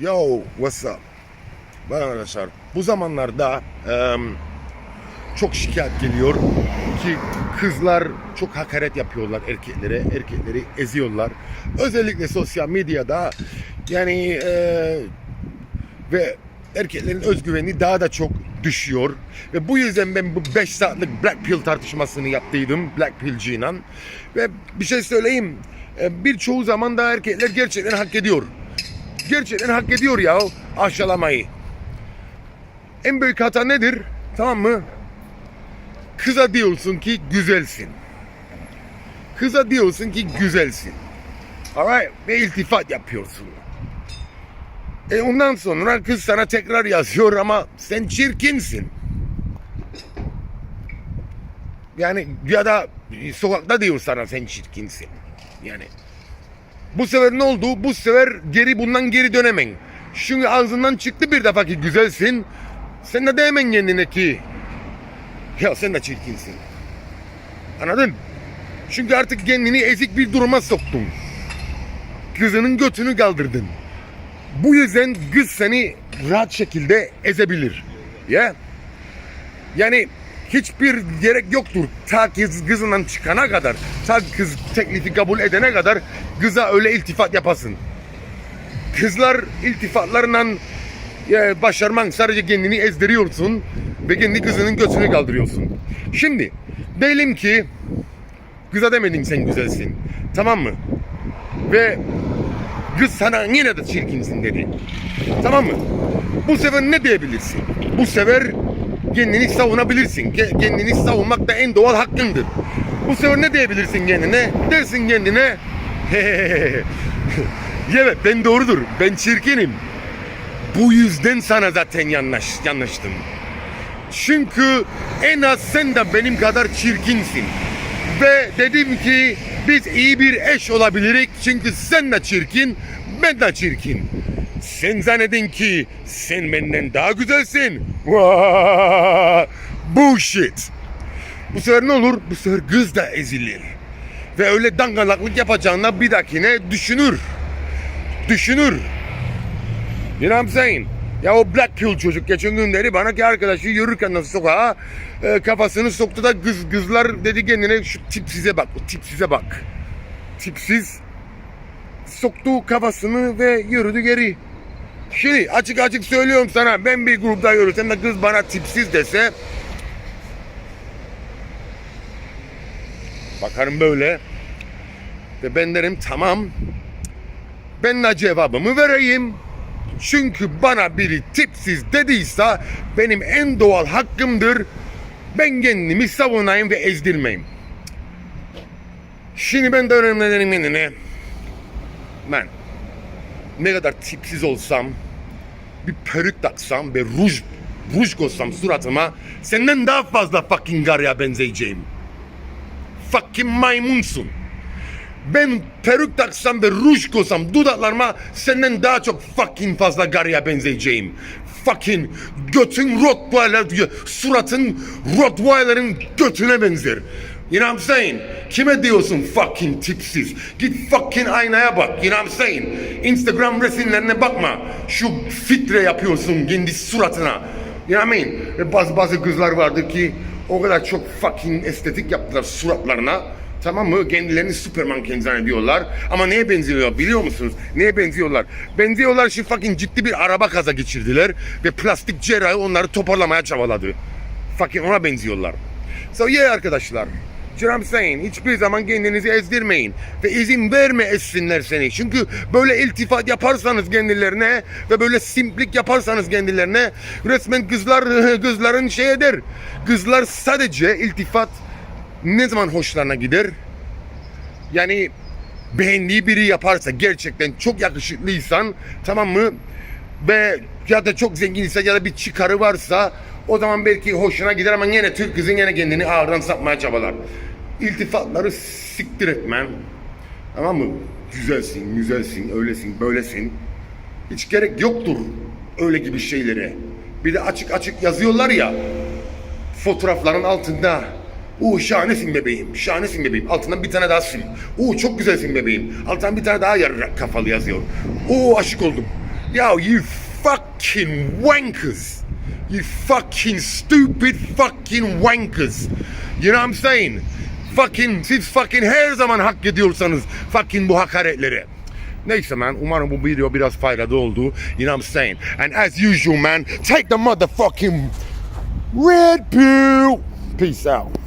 Yo, what's up? Bak arkadaşlar, bu zamanlarda em, çok şikayet geliyor ki kızlar çok hakaret yapıyorlar erkeklere, erkekleri eziyorlar. Özellikle sosyal medyada yani e, ve erkeklerin özgüveni daha da çok düşüyor. Ve bu yüzden ben bu 5 saatlik Black Pill tartışmasını yaptıydım Black Pill'ciyle. Ve bir şey söyleyeyim, e, birçoğu zaman da erkekler gerçekten hak ediyor gerçekten hak ediyor ya aşağılamayı. En büyük hata nedir? Tamam mı? Kıza diyorsun ki güzelsin. Kıza diyorsun ki güzelsin. Alright? Ve iltifat yapıyorsun. E ondan sonra kız sana tekrar yazıyor ama sen çirkinsin. Yani ya da sokakta diyor sana sen çirkinsin. Yani bu sefer ne oldu? Bu sefer geri bundan geri dönemen. Çünkü ağzından çıktı bir defa ki güzelsin. Sen de demen kendine ki ya sen de çirkinsin. Anladın? Çünkü artık kendini ezik bir duruma soktun. Kızının götünü kaldırdın. Bu yüzden kız seni rahat şekilde ezebilir. Ya? Yani hiçbir gerek yoktur. Ta kız kızından çıkana kadar, ta kız teklifi kabul edene kadar kıza öyle iltifat yapasın. Kızlar iltifatlarla e, başarman sadece kendini ezdiriyorsun ve kendi kızının götünü kaldırıyorsun. Şimdi diyelim ki kıza demedin sen güzelsin. Tamam mı? Ve kız sana yine de çirkinsin dedi. Tamam mı? Bu sefer ne diyebilirsin? Bu sefer kendini savunabilirsin. Ke- Kendini savunmak da en doğal hakkındır. Bu sefer ne diyebilirsin kendine? Dersin kendine Evet ben doğrudur. Ben çirkinim. Bu yüzden sana zaten yanlış, yanlıştım. Çünkü en az sen de benim kadar çirkinsin. Ve dedim ki biz iyi bir eş olabilirik çünkü sen de çirkin, ben de çirkin. Sen zannedin ki sen benden daha güzelsin. Bullshit. Bu sefer ne olur? Bu sefer kız da ezilir. Ve öyle dangalaklık yapacağına bir dahakine düşünür. Düşünür. You know what I'm saying? Ya o Black Pill çocuk geçen günleri bana ki arkadaşı yürürken nasıl sokağa e, kafasını soktu da kız kızlar dedi kendine şu tipsize bak, o tipsize bak. Tipsiz soktu kafasını ve yürüdü geri. Şimdi açık açık söylüyorum sana ben bir grupta yürüsem de kız bana tipsiz dese bakarım böyle ve ben derim tamam ben de cevabımı vereyim. Çünkü bana biri tipsiz dediyse benim en doğal hakkımdır. Ben kendimi savunayım ve ezdirmeyeyim. Şimdi ben de önemli kendine. Ben ne kadar tipsiz olsam bir peruk taksam ve ruj ruj koysam suratıma senden daha fazla fucking garya benzeyeceğim. Fucking maymunsun. Ben peruk taksam ve ruj koysam dudaklarıma senden daha çok fucking fazla garya benzeyeceğim. Fucking götün Rottweiler, suratın Rottweiler'ın götüne benzer. You know what I'm saying? Kime diyorsun fucking tipsiz? Git fucking aynaya bak. You know what I'm saying? Instagram resimlerine bakma. Şu fitre yapıyorsun kendi suratına. You know what I mean? Bazı bazı kızlar vardı ki o kadar çok fucking estetik yaptılar suratlarına. Tamam mı? Kendilerini Superman zannediyorlar. Ama neye benziyorlar biliyor musunuz? Neye benziyorlar? Benziyorlar şu fucking ciddi bir araba kaza geçirdiler ve plastik cerrahi onları toparlamaya çabaladı. Fucking ona benziyorlar. So yeah arkadaşlar. I'm saying? Hiçbir zaman kendinizi ezdirmeyin. Ve izin verme ezsinler seni. Çünkü böyle iltifat yaparsanız kendilerine ve böyle simplik yaparsanız kendilerine resmen kızlar kızların şey eder. Kızlar sadece iltifat ne zaman hoşlarına gider? Yani beğendiği biri yaparsa gerçekten çok yakışıklıysan tamam mı? Ve ya da çok zenginse ya da bir çıkarı varsa o zaman belki hoşuna gider ama yine Türk kızın yine kendini ağırdan sapmaya çabalar. İltifatları siktir etmen. Tamam mı? Güzelsin, güzelsin, öylesin, böylesin. Hiç gerek yoktur öyle gibi şeylere. Bir de açık açık yazıyorlar ya fotoğrafların altında. Uuu şahanesin bebeğim, şahanesin bebeğim. Altından bir tane daha sil. Uuu çok güzelsin bebeğim. Altından bir tane daha yarrak kafalı yazıyor. Uuu aşık oldum. Yo, you fucking wankers. You fucking stupid fucking wankers. You know what I'm saying? Fucking siz fucking her zaman hak ediyorsanız fucking bu hakaretleri. Neyse man umarım bu video biraz faydalı oldu. You know what I'm saying? And as usual man take the motherfucking red pill. Peace out.